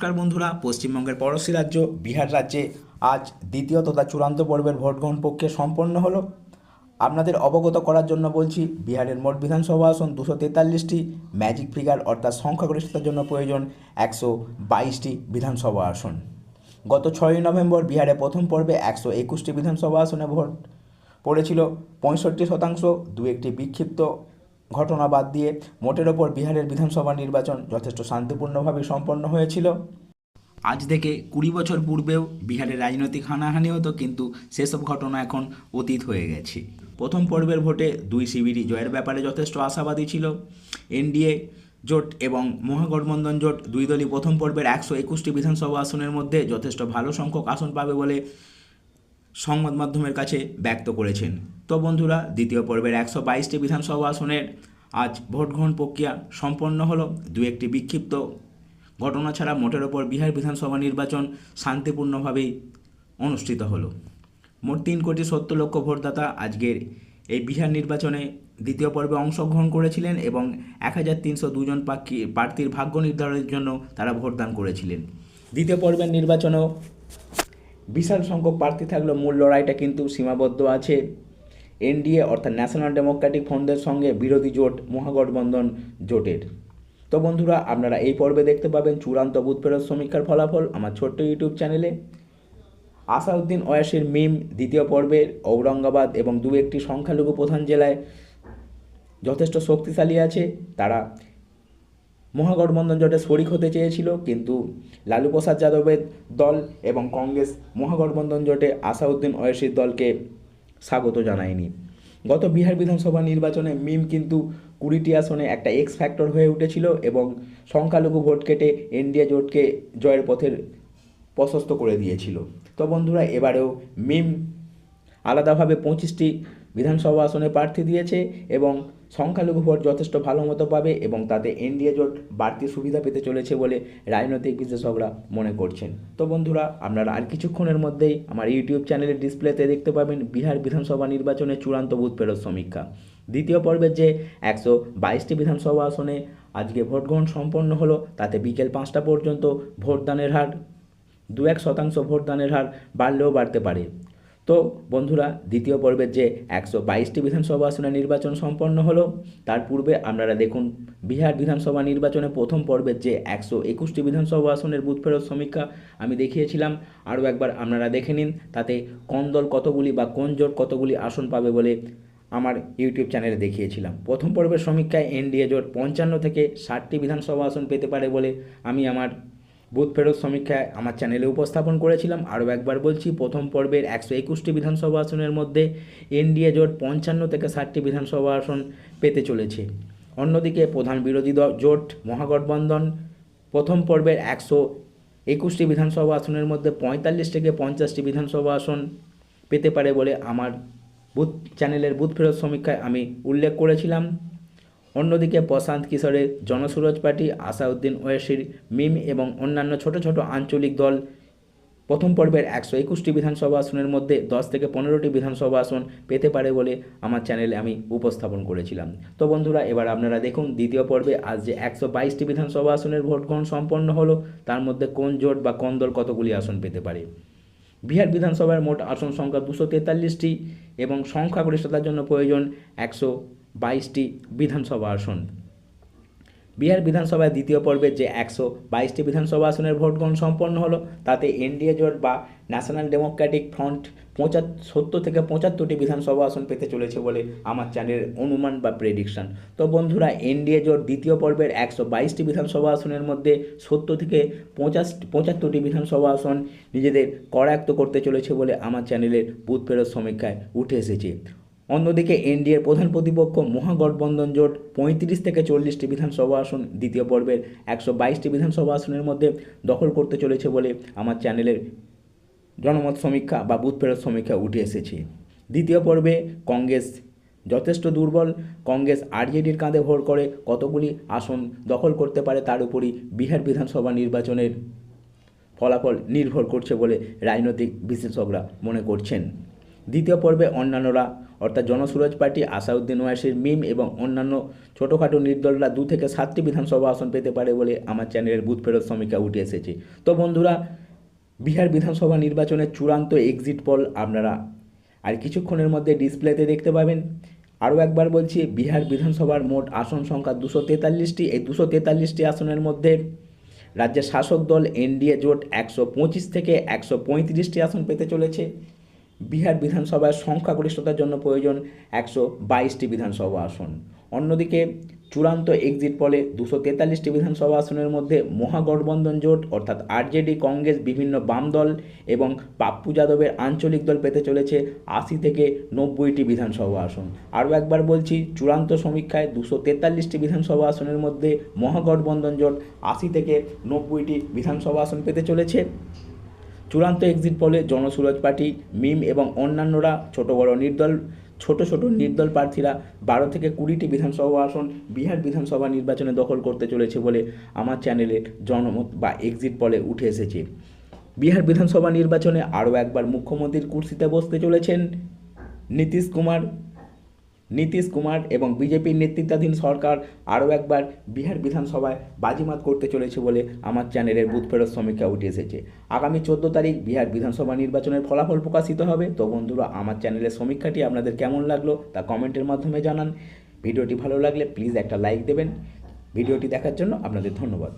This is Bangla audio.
নমস্কার বন্ধুরা, পশ্চিমবঙ্গের পড়োশী রাজ্য, বিহার রাজ্যে আজ দ্বিতীয় তথা চূড়ান্ত পর্বের ভোট গ্রহণ প্রক্রিয়া সম্পন্ন হলো। আপনাদের অবগত করার জন্য বলছি, বিহারের মোট বিধানসভা আসন দুশো তেতাল্লিশটি, ম্যাজিক ফিগার অর্থাৎ সংখ্যাগরিষ্ঠতার জন্য প্রয়োজন একশো বাইশটি বিধানসভা আসন। গত ছয়ই নভেম্বর বিহারে প্রথম পর্বে একশো একুশটি বিধানসভা আসনে ভোট পড়েছিল, পঁয়ষট্টি শতাংশ দু একটি বিক্ষিপ্ত ঘটনা বাদ দিয়ে মোটের ওপর বিহারের বিধানসভা নির্বাচন যথেষ্ট শান্তিপূর্ণভাবে সম্পন্ন হয়েছিল। আজ থেকে কুড়ি বছর পূর্বেও বিহারে রাজনৈতিক হানাহানি হতো কিন্তু সেসব ঘটনা এখন অতীত হয়ে গেছে। প্রথম পর্বের ভোটে দুই শিবিরই জয়ের ব্যাপারে যথেষ্ট আশাবাদী ছিল। এনডিএ জোট এবং মহাগঠবন্ধন জোট দুই দলই প্রথম পর্বের একশো একুশটি বিধানসভা আসনের মধ্যে যথেষ্ট ভালো সংখ্যক আসন পাবে বলে সংবাদ মাধ্যমের কাছে ব্যক্ত করেছেন। তো বন্ধুরা, দ্বিতীয় পর্বের একশো বাইশটি বিধানসভা আসনের আজ ভোট গ্রহণ প্রক্রিয়া সম্পন্ন হলো। দু একটি বিক্ষিপ্ত ঘটনা ছাড়া মোটের ওপর বিহার বিধানসভা নির্বাচন শান্তিপূর্ণভাবেই অনুষ্ঠিত হলো। মোট তিন কোটি সত্তর লক্ষ ভোটদাতা আজকের এই বিহার নির্বাচনে দ্বিতীয় পর্বে অংশগ্রহণ করেছিলেন এবং এক হাজার তিনশো দুজন প্রার্থীর ভাগ্য নির্ধারণের জন্য তারা ভোটদান করেছিলেন। দ্বিতীয় পর্বের নির্বাচনেও বিশাল সংখ্যক প্রার্থী থাকলেও মূল লড়াইটা কিন্তু সীমাবদ্ধ আছে। এনডিএ অর্থাৎ ন্যাশনাল ডেমোক্রেটিক ফ্রন্টের সঙ্গে বিরোধী জোট মহাগঠবন্ধন জোটের। তো বন্ধুরা, আপনারা এই পর্বে দেখতে পাবেন চূড়ান্ত বুথ ফেরত সমীক্ষার ফলাফল আমার ছোট্ট ইউটিউব চ্যানেলে। আসাউদ্দিন ওয়াসির মিম দ্বিতীয় পর্বের ঔরঙ্গাবাদ এবং দু একটি সংখ্যালঘু প্রধান জেলায় যথেষ্ট শক্তিশালী আছে। তারা মহাগঠবন্ধন জোটে শরিক হতে চেয়েছিল, কিন্তু লালু প্রসাদ যাদবের দল এবং কংগ্রেস মহাগঠবন্ধন জোটে আসাউদ্দিন ওয়েসির দলকে স্বাগত জানায়নি। গত বিহার বিধানসভা নির্বাচনে মিম কিন্তু কুড়িটি আসনে একটা এক্স ফ্যাক্টর হয়ে উঠেছিল এবং সংখ্যালঘু ভোট কেটে এনডিএ জোটকে জয়ের পথের প্রশস্ত করে দিয়েছিল। তো বন্ধুরা, এবারেও মিম আলাদাভাবে পঁচিশটি বিধানসভা আসনে প্রার্থী দিয়েছে এবং সংখ্যালঘু ভোট যথেষ্ট ভালো মতো পাবে এবং তাতে এনডিএ জোট বাড়তি সুবিধা পেতে চলেছে বলে রাজনৈতিক বিশেষজ্ঞরা মনে করছেন। তো বন্ধুরা, আপনারা আর কিছুক্ষণের মধ্যেই আমার ইউটিউব চ্যানেলের ডিসপ্লেতে দেখতে পাবেন বিহার বিধানসভা নির্বাচনের চূড়ান্ত বুথ ফেরত সমীক্ষা। দ্বিতীয় পর্বের যে একশো বাইশটি বিধানসভা আসনে আজকে ভোট গ্রহণ সম্পন্ন হলো, তাতে বিকেল পাঁচটা পর্যন্ত ভোটদানের হার দু এক শতাংশ ভোটদানের হার বাড়লেও বাড়তে পারে। তো বন্ধুরা, দ্বিতীয় পর্বের যে একশো বাইশটি বিধানসভা আসনে নির্বাচন সম্পন্ন হলো, তার পূর্বে আপনারা দেখুন বিহার বিধানসভা নির্বাচনে প্রথম পর্বের যে একশো একুশটি বিধানসভা আসনের বুথ ফেরত সমীক্ষা আমি দেখিয়েছিলাম। আরও একবার আপনারা দেখে নিন, তাতে কোন দল কতগুলি বা কোন জোট কতগুলি আসন পাবে বলে আমার ইউটিউব চ্যানেলে দেখিয়েছিলাম। প্রথম পর্বের সমীক্ষায় এনডিএ জোট পঞ্চান্ন থেকে ষাটটি বিধানসভা আসন পেতে পারে বলে আমি আমার বুথ ফেরত সমীক্ষায় আমার চ্যানেলে উপস্থাপন করেছিলাম। আরও একবার বলছি, প্রথম পর্বের একশো একুশটি বিধানসভা আসনের মধ্যে এনডিএ জোট পঞ্চান্ন থেকে ষাটটি বিধানসভা আসন পেতে চলেছে। অন্যদিকে প্রধান বিরোধী দল জোট মহাগঠবন্ধন প্রথম পর্বের একশো একুশটি বিধানসভা আসনের মধ্যে পঁয়তাল্লিশ থেকে পঞ্চাশটি বিধানসভা আসন পেতে পারে বলে আমার বুথ চ্যানেলের বুথ ফেরত সমীক্ষায় আমি উল্লেখ করেছিলাম। অন্যদিকে প্রশান্ত কিশোরের জনসুরজ পার্টি আসাউদ্দিন ওয়েসির মিম এবং অন্যান্য ছোট ছোট আঞ্চলিক দল প্রথম পর্বের একশো একুশটি বিধানসভা আসনের মধ্যে দশ থেকে পনেরোটি বিধানসভা আসন পেতে পারে বলে আমার চ্যানেলে আমি উপস্থাপন করেছিলাম। তো বন্ধুরা, এবার আপনারা দেখুন দ্বিতীয় পর্বে আজ যে একশো বাইশটি বিধানসভা আসনের ভোট গ্রহণ সম্পন্ন হলো, তার মধ্যে কোন জোট বা কোন দল কতগুলি আসন পেতে পারে? বিহার বিধানসভার মোট আসন সংখ্যা দুশো তেতাল্লিশটি এবং সংখ্যাগরিষ্ঠতার জন্য প্রয়োজন একশো বাইশটি বিধানসভা আসন। বিহার বিধানসভায় দ্বিতীয় পর্বের যে একশো বাইশটি বিধানসভা আসনের ভোট গ্রহণ সম্পন্ন হলো, তাতে এনডিএ জোট বা ন্যাশনাল ডেমোক্রেটিক ফ্রন্ট পঁচাত্তর সত্তর থেকে পঁচাত্তরটি বিধানসভা আসন পেতে চলেছে বলে আমার চ্যানেলের অনুমান বা প্রেডিকশন তো বন্ধুরা, এনডিএ জোট দ্বিতীয় পর্বের একশো বাইশটি বিধানসভা আসনের মধ্যে সত্তর থেকে পঁচাশ, পঁচাত্তরটি বিধানসভা আসন নিজেদের করায়ত্ত করতে চলেছে বলে আমার চ্যানেলের বুথ ফেরত সমীক্ষায় উঠে এসেছে। অন্যদিকে এনডিএর প্রধান প্রতিপক্ষ মহাগঠবন্ধন জোট পঁয়ত্রিশ থেকে চল্লিশটি বিধানসভা আসন দ্বিতীয় পর্বের একশো বাইশটি বিধানসভা আসনের মধ্যে দখল করতে চলেছে বলে আমার চ্যানেলের জনমত সমীক্ষা বা বুথ ফেরত সমীক্ষা উঠে এসেছে। দ্বিতীয় পর্বে কংগ্রেস যথেষ্ট দুর্বল। কংগ্রেস আরজেডির কাঁধে ভোর করে কতগুলি আসন দখল করতে পারে তার উপরই বিহার বিধানসভা নির্বাচনের ফলাফল নির্ভর করছে বলে রাজনৈতিক বিশেষজ্ঞরা মনে করছেন। দ্বিতীয় পর্বে অন্যান্যরা, অর্থাৎ জনসুরজ পার্টি, আসাউদ্দিন ওয়াসির মিম এবং অন্যান্য ছোটোখাটো নির্দলরা দু থেকে সাতটি বিধানসভা আসন পেতে পারে বলে আমার চ্যানেলের বুথ ফেরত সমীক্ষা উঠে এসেছে। তো বন্ধুরা, বিহার বিধানসভা নির্বাচনের চূড়ান্ত এক্সিট পোল আপনারা আর কিছুক্ষণের মধ্যে ডিসপ্লেতে দেখতে পাবেন। আরও একবার বলছি, বিহার বিধানসভার মোট আসন সংখ্যা দুশো তেতাল্লিশটি। এই দুশো তেতাল্লিশটি আসনের মধ্যে রাজ্যের শাসক দল, এনডিএ জোট একশো পঁচিশ থেকে একশো পঁয়ত্রিশটি আসন পেতে চলেছে। বিহার বিধানসভার সংখ্যাগরিষ্ঠতার জন্য প্রয়োজন একশো বাইশটি বিধানসভা আসন। অন্যদিকে চূড়ান্ত এক্সিট পলে দুশো তেতাল্লিশটি বিধানসভা আসনের মধ্যে মহাগঠবন্ধন জোট, অর্থাৎ আরজেডি, কংগ্রেস, বিভিন্ন বাম দল এবং পাপ্পু যাদবের আঞ্চলিক দল পেতে চলেছে আশি থেকে নব্বইটি বিধানসভা আসন। আরও একবার বলছি, চূড়ান্ত সমীক্ষায় দুশো তেতাল্লিশটি বিধানসভা আসনের মধ্যে মহাগঠবন্ধন জোট আশি থেকে নব্বইটি বিধানসভা আসন পেতে চলেছে। চূড়ান্ত এক্সিট পলে জনসুরজ পার্টি, মিম এবং অন্যান্যরা ছোট বড় নির্দল, ছোট ছোট নির্দল প্রার্থীরা বারো থেকে কুড়িটি বিধানসভা আসন বিহার বিধানসভা নির্বাচনে দখল করতে চলেছে বলে আমার চ্যানেলে জনমত বা এক্সিট পলে উঠে এসেছে। বিহার বিধানসভা নির্বাচনে আরও একবার মুখ্যমন্ত্রীর কুর্সিতে বসতে চলেছেন নীতিশ কুমার। নীতিশ কুমার এবং বিজেপির নেতৃত্বাধীন সরকার আরও একবার বিহার বিধানসভায় বাজিমাত করতে চলেছে বলে আমার চ্যানেলের বুথ ফেরত সমীক্ষা উঠে এসেছে। আগামী চোদ্দ তারিখ বিহার বিধানসভা নির্বাচনের ফলাফল প্রকাশিত হবে। তো বন্ধুরা, আমার চ্যানেলের সমীক্ষাটি আপনাদের কেমন লাগল তা কমেন্টের মাধ্যমে জানান। ভিডিওটি ভালো লাগলে প্লিজ একটা লাইক দেবেন। ভিডিওটি দেখার জন্য আপনাদের ধন্যবাদ।